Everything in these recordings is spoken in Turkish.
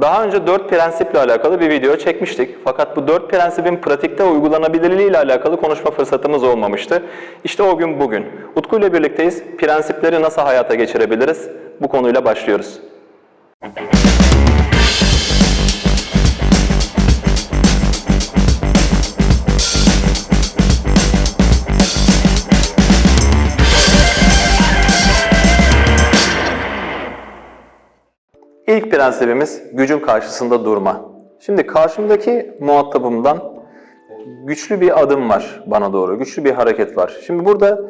Daha önce dört prensiple alakalı bir video çekmiştik. Fakat bu dört prensibin pratikte uygulanabilirliği ile alakalı konuşma fırsatımız olmamıştı. İşte o gün bugün. Utku ile birlikteyiz. Prensipleri nasıl hayata geçirebiliriz? Bu konuyla başlıyoruz. İlk prensibimiz gücün karşısında durma. Şimdi karşımdaki muhatabımdan güçlü bir adım var bana doğru, güçlü bir hareket var. Şimdi burada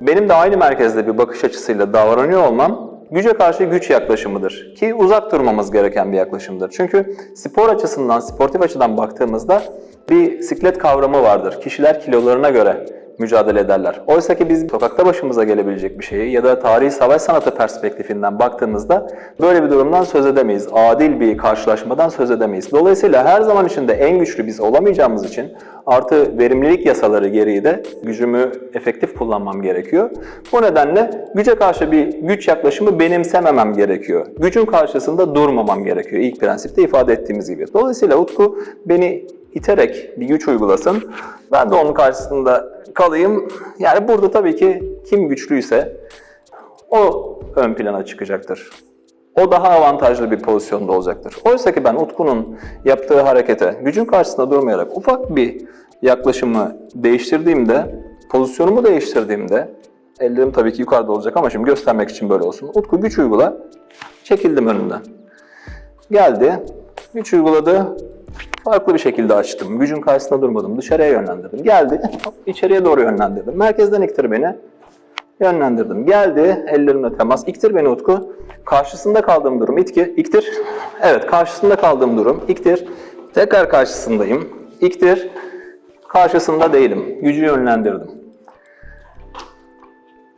benim de aynı merkezde bir bakış açısıyla davranıyor olmam güce karşı güç yaklaşımıdır. Ki uzak durmamız gereken bir yaklaşımdır. Çünkü spor açısından, sportif açıdan baktığımızda bir siklet kavramı vardır. Kişiler kilolarına göre mücadele ederler. Oysa ki biz sokakta başımıza gelebilecek bir şeyi ya da tarihi savaş sanatı perspektifinden baktığımızda böyle bir durumdan söz edemeyiz. Adil bir karşılaşmadan söz edemeyiz. Dolayısıyla her zaman içinde en güçlü biz olamayacağımız için artı verimlilik yasaları gereği de gücümü efektif kullanmam gerekiyor. Bu nedenle güce karşı bir güç yaklaşımı benimsememem gerekiyor. Gücün karşısında durmamam gerekiyor. İlk prensipte ifade ettiğimiz gibi. Dolayısıyla Utku beni iterek bir güç uygulasın. Ben de onun karşısında kalayım. Yani burada tabii ki kim güçlüyse o ön plana çıkacaktır. O daha avantajlı bir pozisyonda olacaktır. Oysa ki ben Utku'nun yaptığı harekete gücün karşısında durmayarak ufak bir yaklaşımı değiştirdiğimde, pozisyonumu değiştirdiğimde, ellerim tabii ki yukarıda olacak ama şimdi göstermek için böyle olsun. Utku güç uygula, çekildim önünden. Geldi, güç uyguladı, farklı bir şekilde açtım. Gücün karşısında durmadım, dışarıya yönlendirdim. Geldi, içeriye doğru yönlendirdim. Merkezden iktir beni, yönlendirdim. Geldi, ellerimle temas. İktir beni Utku. Karşısında kaldığım durum. İtki, iktir. Evet, karşısında kaldığım durum. İktir. Tekrar karşısındayım. İktir. Karşısında değilim. Gücü yönlendirdim.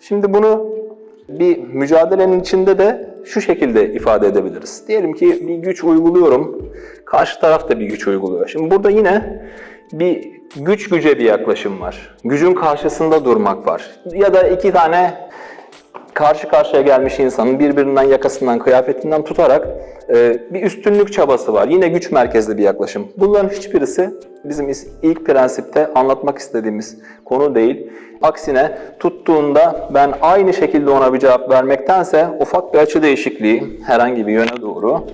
Şimdi bunu bir mücadelenin içinde de şu şekilde ifade edebiliriz. Diyelim ki bir güç uyguluyorum, karşı taraf da bir güç uyguluyor. Şimdi burada yine bir güç güce bir yaklaşım var. Gücün karşısında durmak var. Ya da iki tane karşı karşıya gelmiş insanın birbirinden yakasından, kıyafetinden tutarak e, bir üstünlük çabası var. Yine güç merkezli bir yaklaşım. Bunların hiçbirisi bizim ilk prensipte anlatmak istediğimiz konu değil. Aksine tuttuğunda ben aynı şekilde ona bir cevap vermektense ufak bir açı değişikliği herhangi bir yöne doğru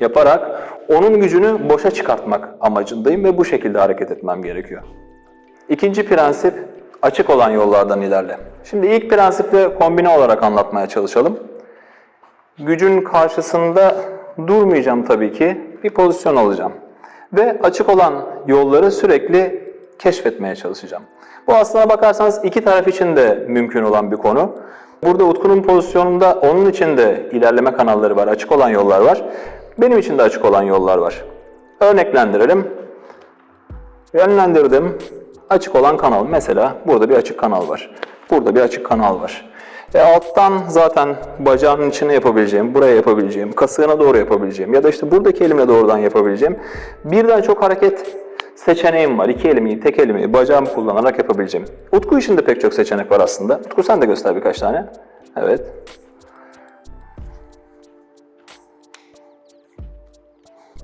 yaparak onun gücünü boşa çıkartmak amacındayım ve bu şekilde hareket etmem gerekiyor. İkinci prensip açık olan yollardan ilerle. Şimdi ilk prensiple kombine olarak anlatmaya çalışalım. Gücün karşısında durmayacağım tabii ki. Bir pozisyon alacağım. Ve açık olan yolları sürekli keşfetmeye çalışacağım. Bu aslına bakarsanız iki taraf için de mümkün olan bir konu. Burada Utku'nun pozisyonunda onun için de ilerleme kanalları var, açık olan yollar var. Benim için de açık olan yollar var. Örneklendirelim. Yönlendirdim. Açık olan kanal. Mesela burada bir açık kanal var. Burada bir açık kanal var. E alttan zaten bacağının içine yapabileceğim, buraya yapabileceğim, kasığına doğru yapabileceğim ya da işte buradaki elimle doğrudan yapabileceğim birden çok hareket seçeneğim var. İki elimi, tek elimi, bacağımı kullanarak yapabileceğim. Utku için de pek çok seçenek var aslında. Utku sen de göster birkaç tane. Evet.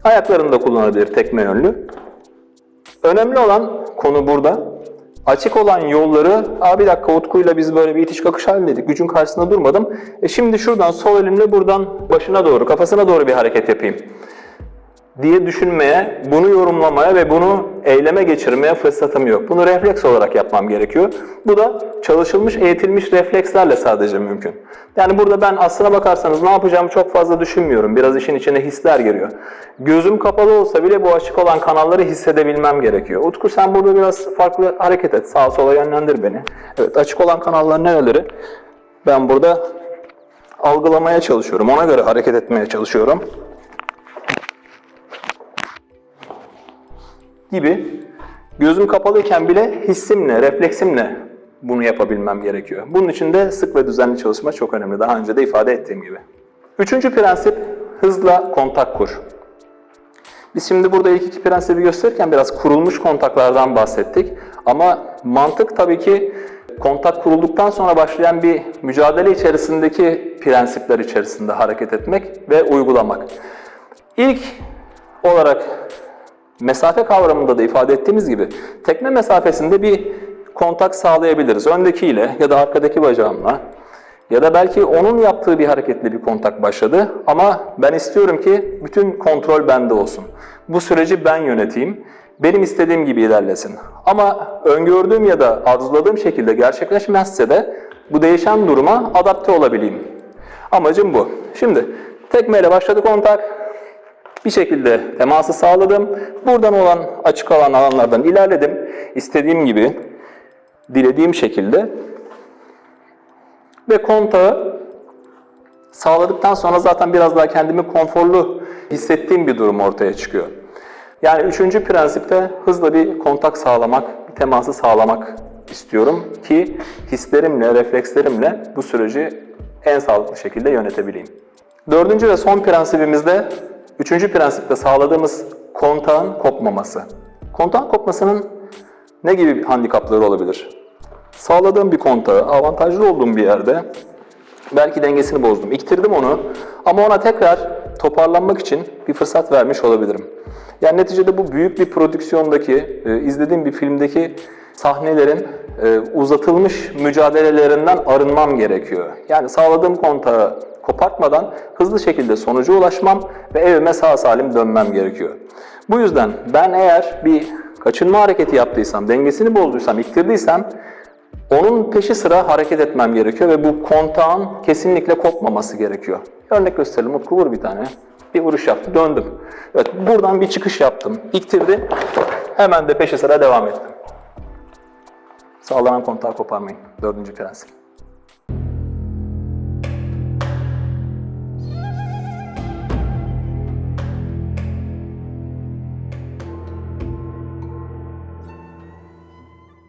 Ayaklarını da kullanabilir tekme yönlü. Önemli olan konu burada. Açık olan yolları, Aa bir dakika Utku'yla biz böyle bir itiş kakış halindeydik, gücün karşısında durmadım. E şimdi şuradan sol elimle buradan başına doğru, kafasına doğru bir hareket yapayım diye düşünmeye, bunu yorumlamaya ve bunu eyleme geçirmeye fırsatım yok. Bunu refleks olarak yapmam gerekiyor. Bu da çalışılmış, eğitilmiş reflekslerle sadece mümkün. Yani burada ben aslına bakarsanız ne yapacağımı çok fazla düşünmüyorum. Biraz işin içine hisler giriyor. Gözüm kapalı olsa bile bu açık olan kanalları hissedebilmem gerekiyor. Utku sen burada biraz farklı hareket et. Sağa sola yönlendir beni. Evet açık olan kanallar nereleri? Ben burada algılamaya çalışıyorum. Ona göre hareket etmeye çalışıyorum. Gibi gözüm kapalıyken bile hissimle, refleksimle bunu yapabilmem gerekiyor. Bunun için de sık ve düzenli çalışma çok önemli. Daha önce de ifade ettiğim gibi. Üçüncü prensip hızla kontak kur. Biz şimdi burada ilk iki prensibi gösterirken biraz kurulmuş kontaklardan bahsettik. Ama mantık tabii ki kontak kurulduktan sonra başlayan bir mücadele içerisindeki prensipler içerisinde hareket etmek ve uygulamak. İlk olarak mesafe kavramında da ifade ettiğimiz gibi tekme mesafesinde bir kontak sağlayabiliriz. Öndekiyle ya da arkadaki bacağımla ya da belki onun yaptığı bir hareketle bir kontak başladı ama ben istiyorum ki bütün kontrol bende olsun. Bu süreci ben yöneteyim. Benim istediğim gibi ilerlesin. Ama öngördüğüm ya da arzuladığım şekilde gerçekleşmezse de bu değişen duruma adapte olabileyim. Amacım bu. Şimdi tekmeyle başladı kontak. Bir şekilde teması sağladım. Buradan olan açık alan alanlardan ilerledim. İstediğim gibi, dilediğim şekilde ve kontağı sağladıktan sonra zaten biraz daha kendimi konforlu hissettiğim bir durum ortaya çıkıyor. Yani üçüncü prensipte hızla bir kontak sağlamak, bir teması sağlamak istiyorum ki hislerimle, reflekslerimle bu süreci en sağlıklı şekilde yönetebileyim. Dördüncü ve son prensibimizde, üçüncü prensipte sağladığımız kontağın kopmaması. Kontağın kopmasının ne gibi handikapları olabilir? Sağladığım bir kontağı, avantajlı olduğum bir yerde belki dengesini bozdum, iktirdim onu ama ona tekrar toparlanmak için bir fırsat vermiş olabilirim. Yani neticede bu büyük bir prodüksiyondaki, e, izlediğim bir filmdeki sahnelerin e, uzatılmış mücadelelerinden arınmam gerekiyor. Yani sağladığım kontağı kopartmadan hızlı şekilde sonuca ulaşmam ve evime sağ salim dönmem gerekiyor. Bu yüzden ben eğer bir kaçınma hareketi yaptıysam, dengesini bozduysam, iktirdiysem onun peşi sıra hareket etmem gerekiyor ve bu kontağın kesinlikle kopmaması gerekiyor. Örnek gösterelim, Utku vur bir tane. Bir vuruş yaptı, döndüm. Evet, buradan bir çıkış yaptım, iktirdi. Hemen de peşi sıra devam ettim. Sağlanan kontağı koparmayın. Dördüncü prensip.